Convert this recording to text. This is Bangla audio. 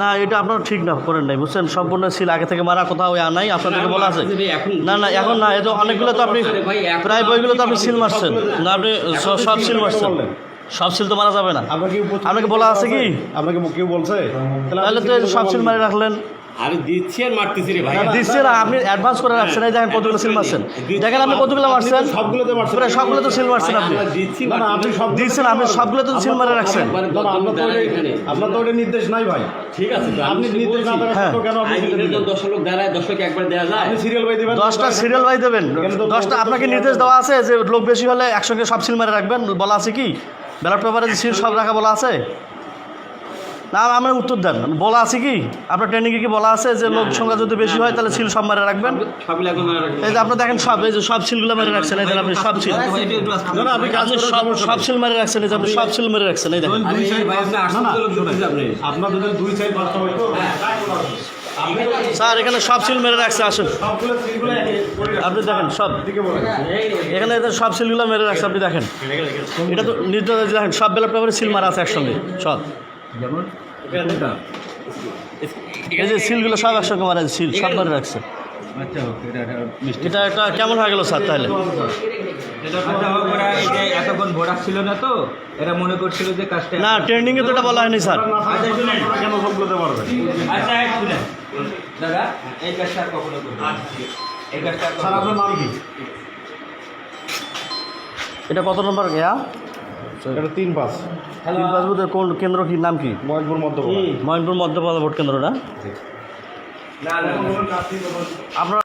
না এটা আপনার ঠিক না করেন নাই বুঝছেন? সম্পূর্ণ সিল আগে থেকে মারা কোথাও ইয়া নাই আপনাদেরকে বলা আছে। না না এখন না এটা অনেকগুলো তো আপনি প্রায় বইগুলো তো আপনি সিল মারছেন। না আপনি সব সিল মারছেন। সব সিল তো মারা যাবে না। আপনাকে আপনাকে বলা আছে কি? আপনাকে কেউ বলছে? তাহলে তো সব সিল মারি রাখলেন। আরে দিচ্ছি আর মারতেছি রে ভাই দিচ্ছে না আপনি অ্যাডভান্স করে রাখছেন এই দেখেন কতগুলো সিল মারছেন দেখেন আপনি কতগুলো মারছেন সবগুলোতে মারছেন সবগুলো তো সিল মারছেন আপনি দিচ্ছি না, আপনি সব দিচ্ছেন আপনি সবগুলো তো সিল মারে রাখছেন আপনার তো এখানে। আপনার তো ওটা নির্দেশ নাই ভাই ঠিক আছে আপনি নির্দেশ না। দেওয়ার হ্যাঁ। কেন আপনি সিরিয়াল নির্দেশ দিবেন? দশ লোক দাঁড়ায় দশ লোক একবার দেওয়া যায় আপনি সিরিয়াল বাই দিবেন দশটা সিরিয়াল বাই দেবেন দশটা আপনাকে নির্দেশ দেওয়া আছে যে লোক বেশি হলে একসঙ্গে সব সিল মারে রাখবেন বলা আছে কি ব্যালট পেপারে যে সিল সব রাখা বলা আছে না আমার উত্তর দেন। বলা আছে কি? আপনার ট্রেনিংয়ে কি বলা আছে যে লোক সংখ্যা যদি বেশি হয় তাহলে সিল সব মারে রাখবেন। এই যে আপনি দেখেন সব এই যে সব সিলগুলো মেরে রাখছেন এই আপনি সব সিল। না, না, আপনি কাজ সব সব সিল মেরে রাখছেন এই যে আপনি সব সিল মেরে রাখছেন এই দেখেন। আপনার দুই সাইড স্যার এখানে সব সিল মেরে রাখছে আসুন। সবগুলো সিলগুলো করে আপনি দেখেন সব। এখানে সব সিলগুলো মেরে রাখছে আপনি দেখেন। এটা তো নির্দেশ দেখেন সব পেপারে সিল মারা আছে একসঙ্গে। সব এই যে সিলগুলো সব একসঙ্গে মারা আছে সিল সব মারে রাখছে। এটা একটা কেমন হয়ে গেল স্যার তাহলে? আচ্ছা এতক্ষণ ছিল না তো এরা মনে করছিল যে কাজটা না তো এটা বলা হয়নি স্যার। আচ্ছা শুনেন। কেন সবগুলোতে পারবেন? আচ্ছা এক শুনেন। দাদা এই কাজটা কখনো করবেন এই কাজটা স্যার আপনার নাম কি? এটা কত নম্বর ইয়া এটা তিন পাঁচ তিন পাঁচ বুথের কোন কেন্দ্র কি নাম কি? ময়নপুর মধ্যপাড়া। মহিনপুর মধ্যপাড়া ভোট কেন্দ্র না না না আপনার